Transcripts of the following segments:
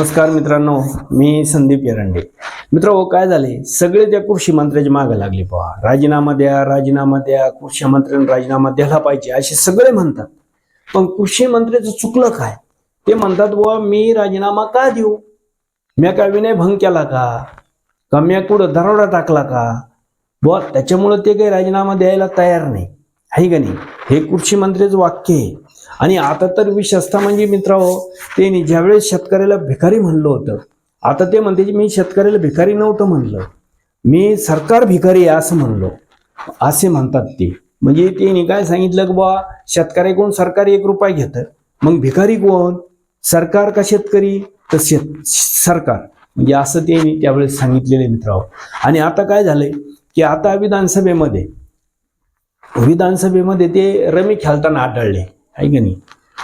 नमस्कार मित्रांनो मी संदीप एरंडे मित्र हो काय झाले? सगळे त्या कृषी मंत्र्याच्या मागे लागले पहा राजीनामा द्या राजीनामा द्या कृषी मंत्र्यांनी राजीनामा द्यायला पाहिजे असे सगळे म्हणतात. पण कृषी मंत्र्याचं चुकलं काय? ते म्हणतात बुवा मी राजीनामा का देऊ? म्या काय विनय भंग केला का? का म्या कुठं दरोडा टाकला का? बुवा त्याच्यामुळं ते काही राजीनामा द्यायला तयार नाही. आहे का नाही? हे कृषी मंत्र्याचं वाक्य आहे. आणि आता तर विशेषतः म्हणजे मित्रांनो त्यांनी ज्यावेळेस शेतकऱ्याला भिकारी म्हणलं होतं आता ते म्हणते की मी शेतकऱ्याला भिकारी नव्हतं म्हणलं. मी सरकार भिकारी आहे असं म्हणलो. असे म्हणतात ते. म्हणजे त्यांनी काय सांगितलं की बा शेतकऱ्याकडून सरकार एक रुपया घेतं. मग भिकारी कोण? सरकार का शेतकरी? तर शेत सरकार. म्हणजे असं त्यांनी त्यावेळेस सांगितलेलं आहे मित्रांनो. आणि आता काय झालंय की आता विधानसभेमध्ये विधानसभेमध्ये ते रमी खेळताना आढळले. आहे का नाही?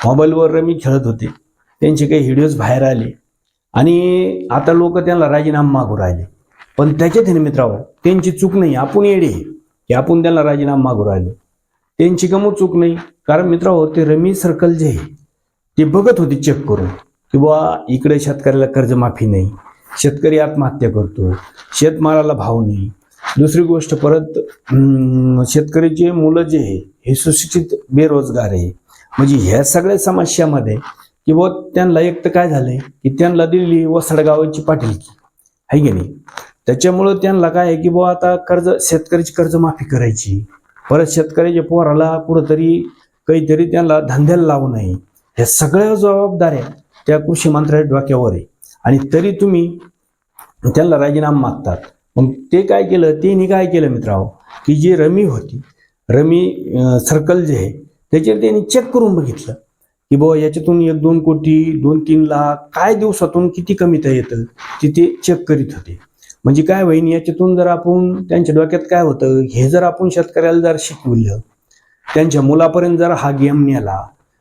मोबाईलवर रमी खेळत होते. त्यांचे काही व्हिडिओज बाहेर आले. आणि आता लोक त्यांना राजीनामा मागू राहिले. पण त्याच्यात हे मित्रांनो त्यांची चूक नाही. आपण येडे आहे की आपण त्यांना राजीनामा मागू राहिले. त्यांची कमू चूक नाही. कारण मित्रांनो ते रमी सर्कल जे आहे ते बघत होते चेक करून किंवा इकडे शेतकऱ्याला कर्जमाफी नाही. शेतकरी आत्महत्या करतो शेतमालाला भाव नाही. दुसरी गोष्ट परत शेतकरीचे मुलं जे आहे हे सुशिक्षित बेरोजगार आहे. म्हणजे ह्या सगळ्या समस्यामध्ये की बुवा त्यांना एक तर काय झालंय की त्यांना दिलेली व गावाची पाटीलकी. आहे की नाही? त्याच्यामुळं त्यांना काय आहे की बुवा आता कर्ज शेतकऱ्याची कर्जमाफी करायची. परत शेतकऱ्याच्या पोराला कुठंतरी काहीतरी त्यांना धंद्याला लावू नये. ह्या सगळ्या जबाबदाऱ्या त्या कृषी मंत्र्याच्या डोक्यावर आहे. आणि तरी तुम्ही त्यांना राजीनामा मागतात. मग ते काय केलं? त्यांनी काय केलं मित्रांनो? की जी रमी होती रमी सर्कल जे आहे त्याच्यावर त्यांनी चेक करून बघितलं की बाबा याच्यातून एक दोन कोटी दोन तीन लाख काय दिवसातून किती कमीता येतं? ते ते चेक करीत होते. म्हणजे काय होईन याच्यातून जर आपण त्यांच्या डोक्यात काय होतं हे जर आपण शेतकऱ्याला जर शिकवलं त्यांच्या मुलापर्यंत जर हा गेम नेला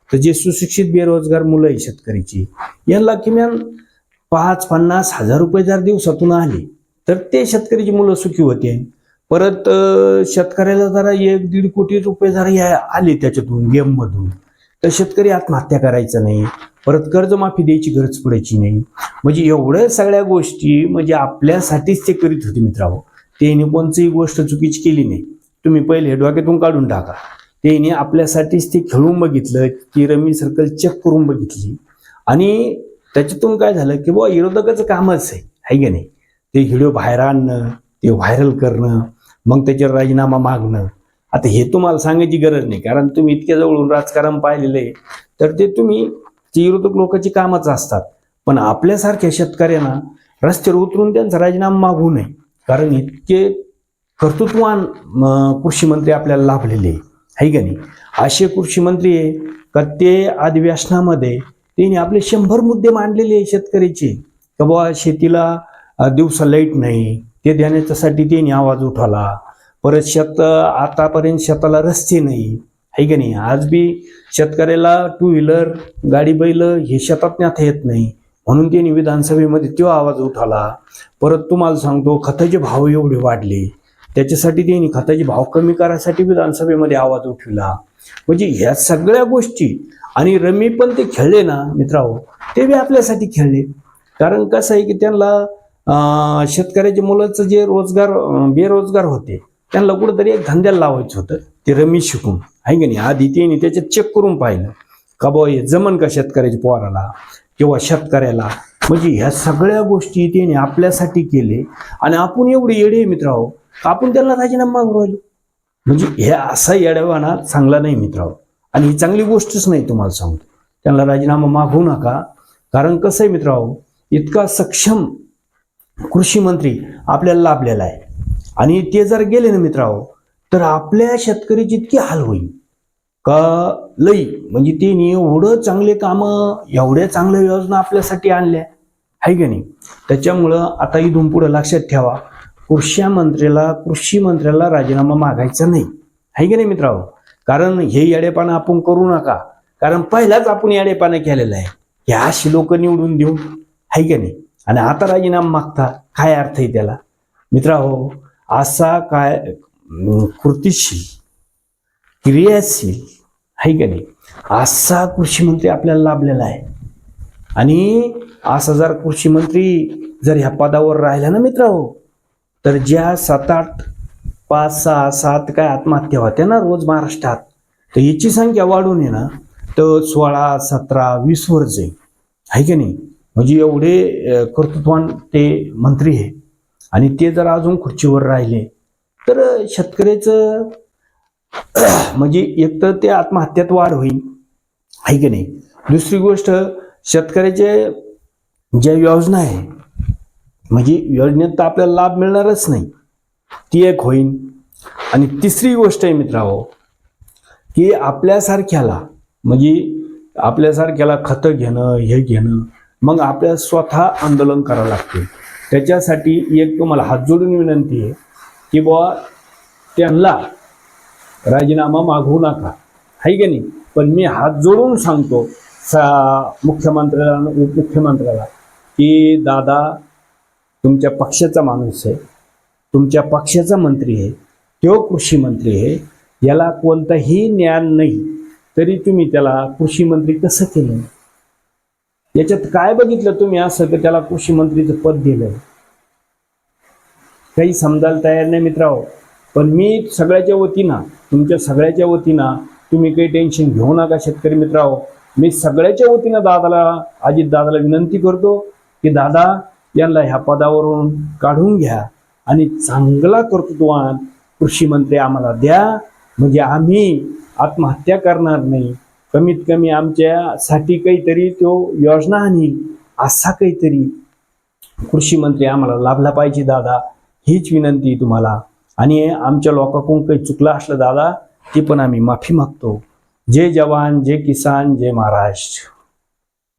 तर जे सुशिक्षित बेरोजगार मुलं आहे शेतकरीची यांना किमान पाच पन्नास हजार रुपये जर दिवसातून आले तर ते शेतकऱ्याची मुलं सुखी होते. परत शेतकऱ्याला जरा एक दीड कोटी रुपये जरा या आले त्याच्यातून गेममधून. तर शेतकरी आत्महत्या करायचा नाही. परत कर्जमाफी द्यायची गरज पडायची नाही. म्हणजे एवढ्या सगळ्या गोष्टी म्हणजे आपल्यासाठीच ते करीत होते मित्रांनो. त्याने कोणतीही गोष्ट चुकीची केली नाही. तुम्ही पहिले डोक्यातून काढून टाका. त्याने आपल्यासाठीच ते खेळून बघितलं की रमी सर्कल चेक करून बघितली. आणि त्याच्यातून काय झालं की बुवा विरोधकाचं कामच आहे आहे की नाही? ते व्हिडिओ बाहेर आणणं ते व्हायरल करणं मग त्याच्यावर राजीनामा मागणं. आता हे तुम्हाला सांगायची गरज नाही कारण तुम्ही इतक्या जवळून राजकारण पाहिलेलं आहे तर ते तुम्ही ते विरोधक लोकांची कामच असतात. पण आपल्यासारख्या शेतकऱ्यांना रस्त्यावर उतरून त्यांचा राजीनामा मागू नये कारण इतके कर्तृत्वान कृषी मंत्री आपल्याला लाभलेले आहे है का नाही? असे कृषी मंत्री आहे का ते अधिवेशनामध्ये त्यांनी आपले शंभर मुद्दे मांडलेले आहे शेतकऱ्याचे. का बाबा शेतीला दिवसा लाइट नाही ते देण्याच्यासाठी त्यांनी आवाज उठवला. परत शेत आतापर्यंत शेताला रस्ते नाही. आहे का नाही? आज बी शेतकऱ्याला टू व्हीलर गाडी बैल हे शेतात नेता येत नाही. म्हणून त्यांनी विधानसभेमध्ये तो आवाज उठवला. परत तुम्हाला सांगतो खताचे भाव एवढे वाढले. त्याच्यासाठी त्यांनी खताचे भाव कमी करायसाठी विधानसभेमध्ये आवाज उठविला. म्हणजे ह्या सगळ्या गोष्टी आणि रमी पण ते खेळले ना मित्रांनो ते बी आपल्यासाठी खेळले. कारण कसं आहे की त्यांना शेतकऱ्याच्या मुलाचं जे रोजगार बेरोजगार होते त्यांना कुठंतरी एक धंद्याला लावायचं होतं. ते रमी शिकून. आहे की नाही? आधी त्याने त्याच्यात चेक करून पाहिलं. का बुवा हे जमन का शेतकऱ्याच्या पोराला किंवा शेतकऱ्याला? म्हणजे ह्या सगळ्या गोष्टी त्याने आपल्यासाठी केले. आणि आपण एवढे येडे आहे मित्रांनो आपण त्यांना राजीनामा राहिलो? म्हणजे हे असा येड्यावाना चांगला नाही मित्रांनो. आणि ही चांगली गोष्टच नाही तुम्हाला सांगतो. त्यांना राजीनामा मागवू नका. कारण कसं आहे मित्रांनो इतका सक्षम कृषी मंत्री आपल्याला लाभलेला आहे. आणि ते जर गेले ना मित्रांनो तर आपल्या शेतकरी जितकी हाल होईल. का लई? म्हणजे त्यांनी एवढं चांगले कामं एवढ्या चांगल्या योजना आपल्यासाठी आणल्या. आहे की नाही? त्याच्यामुळं आता इथून पुढं लक्षात ठेवा कृषी मंत्र्याला कृषी मंत्र्याला राजीनामा मागायचा नाही. आहे की नाही मित्रांनो? कारण हे येडेपानं आपण करू नका. कारण पहिलाच आपण येडेपानं केलेलं आहे. हे अशी लोक निवडून देऊ. आहे की नाही? आणि आता राजीनामा मागता काय अर्थ आहे त्याला? मित्रांनो असा काय कृतीशील क्रियाशील आहे का नाही? असा कृषी मंत्री आपल्याला लाभलेला आहे. आणि असा जर कृषी मंत्री जर ह्या पदावर राहिला ना मित्र तर ज्या सात आठ पाच सहा सात काय आत्महत्या होत्या ना रोज महाराष्ट्रात तर याची संख्या वाढून आहे ना तर सोळा सतरा वीस वर जाईल. आहे की नाही? म्हणजे एवढे कर्तृत्वान ते मंत्री आहे आणि ते जर अजून खुर्चीवर राहिले तर शेतकऱ्याचं म्हणजे एक तर ते आत्महत्यात वाढ होईल. आहे की नाही? दुसरी गोष्ट शेतकऱ्याचे ज्या योजना आहे म्हणजे योजनेत तर आपल्याला लाभ मिळणारच नाही ती एक होईल आणि तिसरी गोष्ट आहे मित्रांनो की आपल्यासारख्याला म्हणजे आपल्यासारख्याला खतं घेणं हे घेणं मग आपल्याला स्वतः आंदोलन करावं लागते. त्याच्यासाठी एक तुम्हाला हात जोडून विनंती आहे की बुवा त्यांना राजीनामा मागवू नका. आहे की नाही? पण मी हात जोडून सांगतो सा मुख्यमंत्र्याला आणि उपमुख्यमंत्र्याला की दादा तुमच्या पक्षाचा माणूस आहे तुमच्या पक्षाचा मंत्री आहे तो कृषी मंत्री आहे याला कोणतंही ज्ञान नाही तरी तुम्ही त्याला कृषी मंत्री कसं केलं? याच्यात काय बघितलं तुम्ही असं तर त्याला कृषी मंत्रीचं पद दिलं काही समजायला तयार नाही मित्रांनो पण मी सगळ्याच्या वतीनं तुमच्या सगळ्याच्या वतीनं तुम्ही काही टेन्शन घेऊ नका शेतकरी मित्रांनो. मी सगळ्याच्या वतीनं दादाला अजित दादाला विनंती करतो की दादा यांना ह्या पदावरून काढून घ्या आणि चांगला कर्तृत्वान कृषी मंत्री आम्हाला द्या. म्हणजे आम्ही आत्महत्या करणार नाही. कमीत कमी आमच्यासाठी काहीतरी तो योजना आणील असा काहीतरी कृषी मंत्री आम्हाला लाभला पाहिजे दादा हीच विनंती तुम्हाला. आणि आमच्या लोकांकडून काही चुकलं असलं दादा ती पण आम्ही माफी मागतो. जय जवान जय किसान जय महाराष्ट्र.